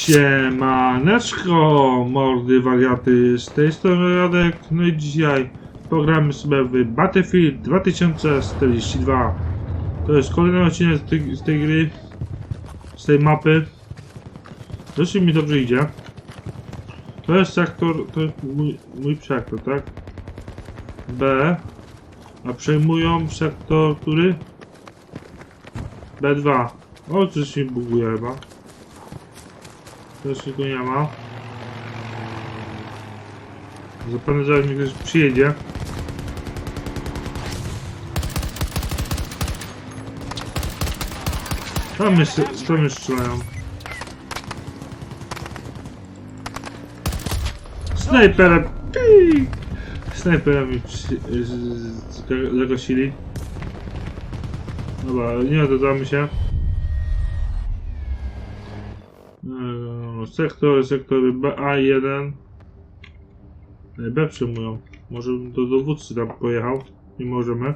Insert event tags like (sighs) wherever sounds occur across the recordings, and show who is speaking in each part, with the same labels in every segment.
Speaker 1: Siemaneczko, mordy wariaty, z tej strony Radek, no i dzisiaj pogramy sobie w Battlefield 2042. To jest kolejny odcinek z tej, z tej gry, z tej mapy. Dosyć mi dobrze idzie. To jest sektor, to jest mój, mój sektor, tak? B. A przejmują sektor, który? B2. O, coś się buguje chyba. Też go nie ma. Zapewne zaraz mi ktoś przyjedzie. Tam jeszcze, tam jeszcze strzelają. Snajperem! Pik! Snajperem mi zagosili. Dobra, nie oddamy się. Sektor, sektory BA1. E, B przyjmują. Może bym do dowódcy tam pojechał. Nie możemy.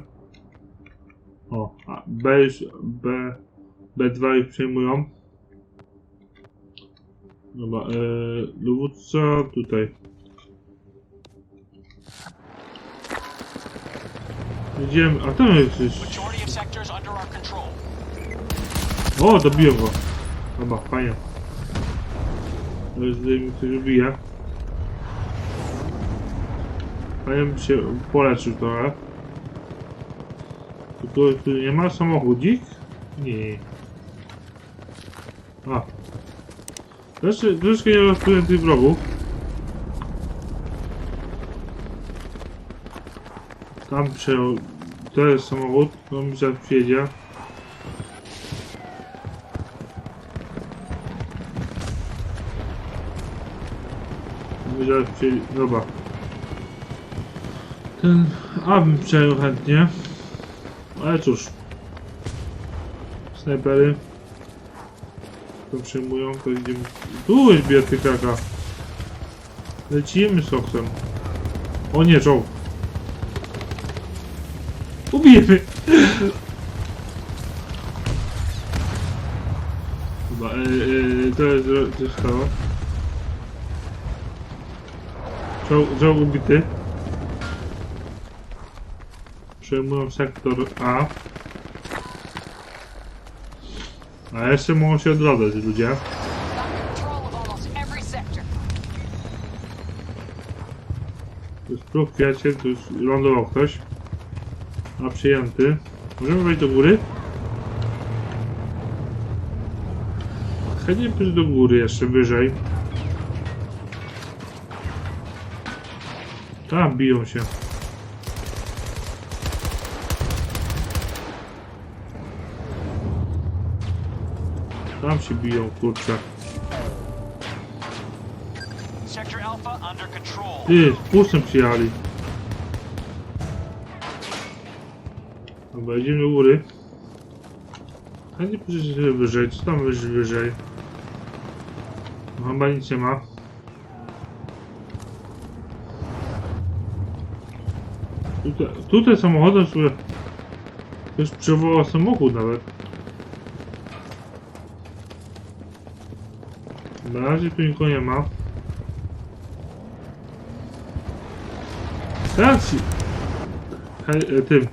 Speaker 1: O, a B już, B, B2 już przejmują. Dobra, e, dowódca tutaj. Idziemy, a tam jest
Speaker 2: control.
Speaker 1: O, dobiłem go. Dobra, fajnie. Jest, mi ktoś ubija. Fajnie bym się poleczył trochę. Tylko tu nie ma samochodzik? Nie. A. Troszkę, troszkę nie rozpłynem tych wrogów. Tam przejął. To jest samochód, to mi zaraz zaraz przyjedzie. Dobra. Ten A bym przejął chętnie. Ale cóż. Snajpery. To przejmują, to idziemy. Tu jest biety kaka. Lecimy z Foxem. O nie, czołg. Ubijemy! Chyba, e, e, to jest, to jest to. Czołg ubity. Przejmują sektor A. A jeszcze mogą się odradzać ludzie. To jest próg tu już lądował ktoś. A przyjęty. Możemy wejść do góry? Chętnie pójść do góry jeszcze wyżej. Tam biją się. Tam się biją, kurczę. Ty, z pustem przyjechali. Dobra, idziemy góry. Chętnie pójść wyżej, co tam wyżej? No, chyba nic nie ma. Tutaj, tutaj samochodem sobie... Już przywołał samochód nawet. Na razie tu nikogo nie ma. Ci- Hej, e, tym.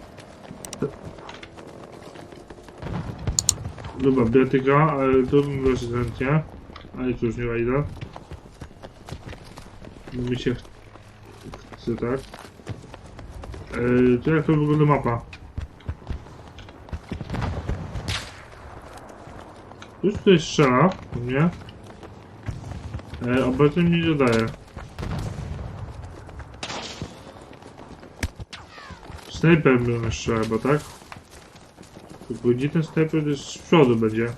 Speaker 1: Dobra, biatyka, ale to bym chętnie. Ale cóż, nie wejdę. Mi się ch- chce, tak. E, to jak to wygląda mapa? Już tutaj strzela, u mnie. E, obecnie mi nie dodaje. Snajper był jeszcze chyba, tak? Tylko gdzie ten snajper jest z przodu będzie?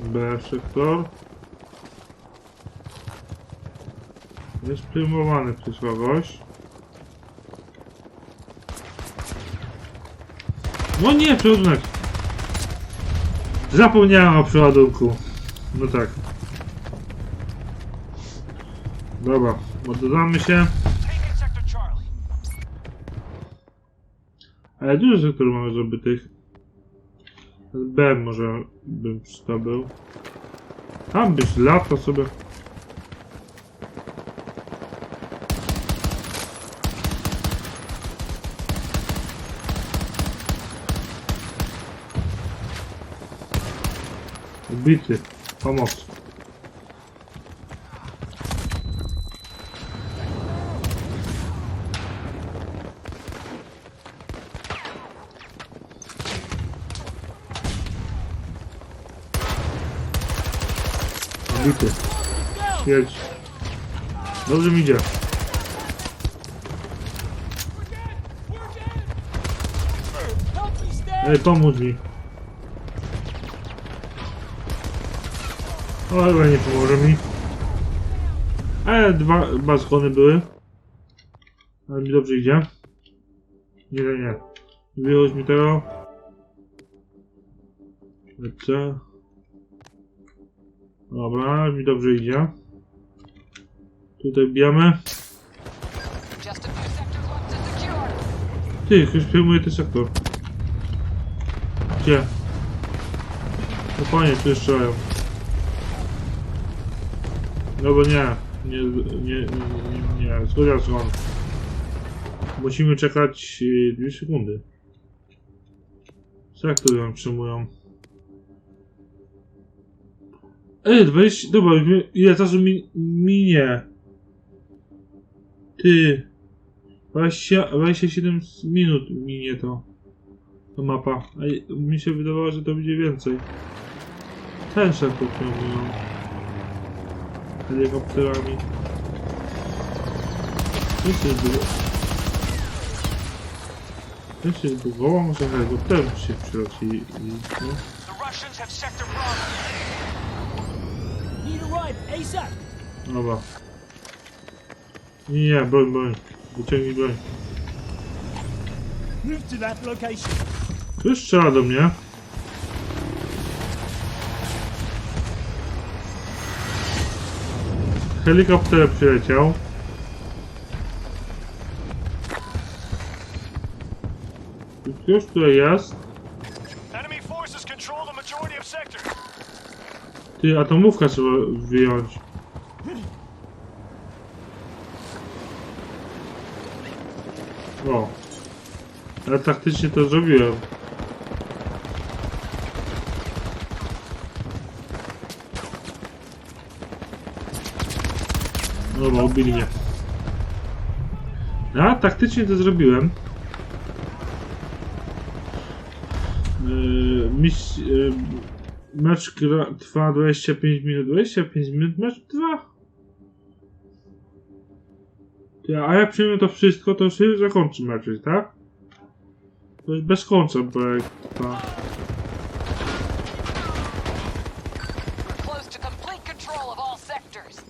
Speaker 1: B sektor. Jest przyjmowany przez kogoś. No nie, przeładunek! Zapomniałem o przeładunku. No tak. Dobra, oddamy się. Ale dużo sektorów mamy zdobytych. B może bym zdobył. Tam byś lata sobie. Bity. Pomoc. Jedź. Dobrze mi idzie. Ej, pomóż mi. O, chyba nie pomoże mi. Ale dwa balkony były. Ale mi dobrze idzie. Nie, nie, nie. Wychodź mi tego. Lecę. Dobra, mi dobrze idzie. Tutaj bijamy. Ty, ktoś przejmuje ten sektor. Gdzie? No panie, tu jeszcze strzelają. No bo nie, nie, nie, nie, nie, zgoda są. Musimy czekać y, dwie sekundy. Sektor ją przyjmują. Ej, 20, dobra, ile czasu mi, minie? Ty, 20, 27 minut minie to. To mapa. A mi się wydawało, że to będzie więcej. Ten sektor ciągną. I no.
Speaker 2: The Russians have sector Bravo.
Speaker 3: Need a ride ASAP.
Speaker 1: Dobra. Nie, nie, broń, broń. Wyciągnij broń.
Speaker 3: Move to that location.
Speaker 1: Ktoś strzela do mnie. Helikopter przyleciał. Już tutaj jest. Ty, atomówka trzeba wyjąć. O. Ale taktycznie to zrobiłem. Dobra, ubili mnie. Ja taktycznie to zrobiłem. Yy, mis, yy, mecz gra, trwa 25 minut. 25 minut mecz trwa? Ty, A jak przyjmę to wszystko, to się zakończy mecz, tak? To jest bez końca projekt trwa.
Speaker 2: We're close to complete control of all sectors.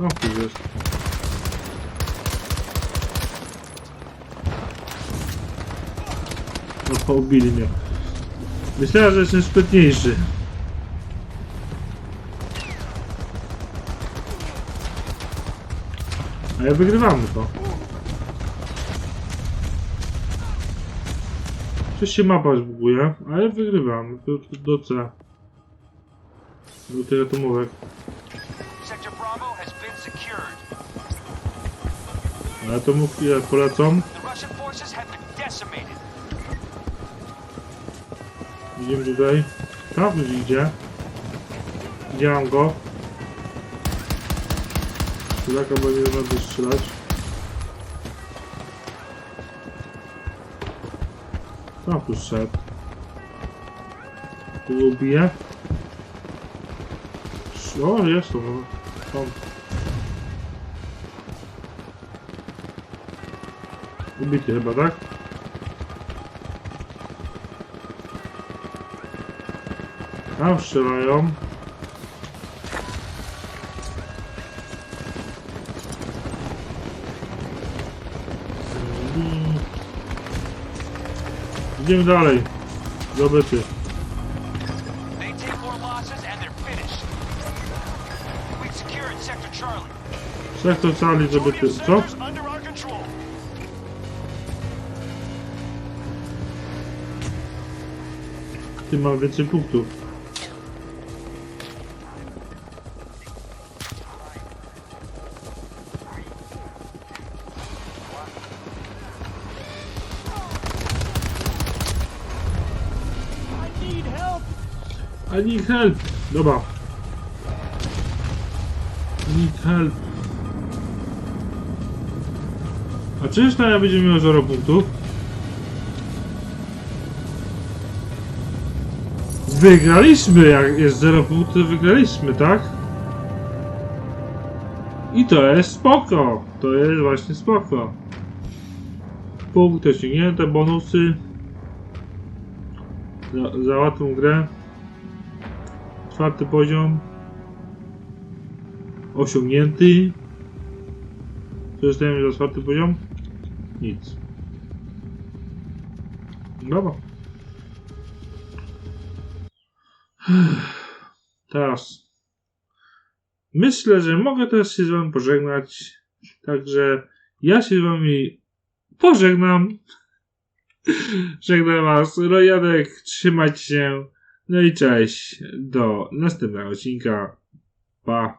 Speaker 1: O, tu jest. No, poubili mnie. Myślałem, że jestem sprytniejszy. A ja wygrywamy to. Coś się mapa zbuguje, ale wygrywamy. To, to do C. Do tych atomówek. Mów ile polecą. Idziemy tutaj. Tam już idzie. Widziałam go. Kulaka będzie będę strzelać. Tam tu szedł. Tu go. O, jest to. Tam. Ubity chyba, tak? Tam strzelają. Idziemy dalej. Zdobyty. Sektor
Speaker 2: Charlie
Speaker 1: zdobyty. Co? Ty ma więcej punktów.
Speaker 3: I need help!
Speaker 1: Dobra. Need help. A czyż to ja będzie miał 0 punktów? Wygraliśmy! Jak jest 0 punktów, wygraliśmy, tak? I to jest spoko! To jest właśnie spoko. Punkty osiągnięte, bonusy. Za, za łatwą grę. Czwarty poziom. Osiągnięty. Co dostajemy za czwarty poziom? Nic. Dobra. (sighs) Teraz. Myślę, że mogę teraz się z wami pożegnać. Także ja się z wami pożegnam. (laughs) Żegnam was, Rojadek, trzymajcie się. No i cześć. Do następnego odcinka. Pa.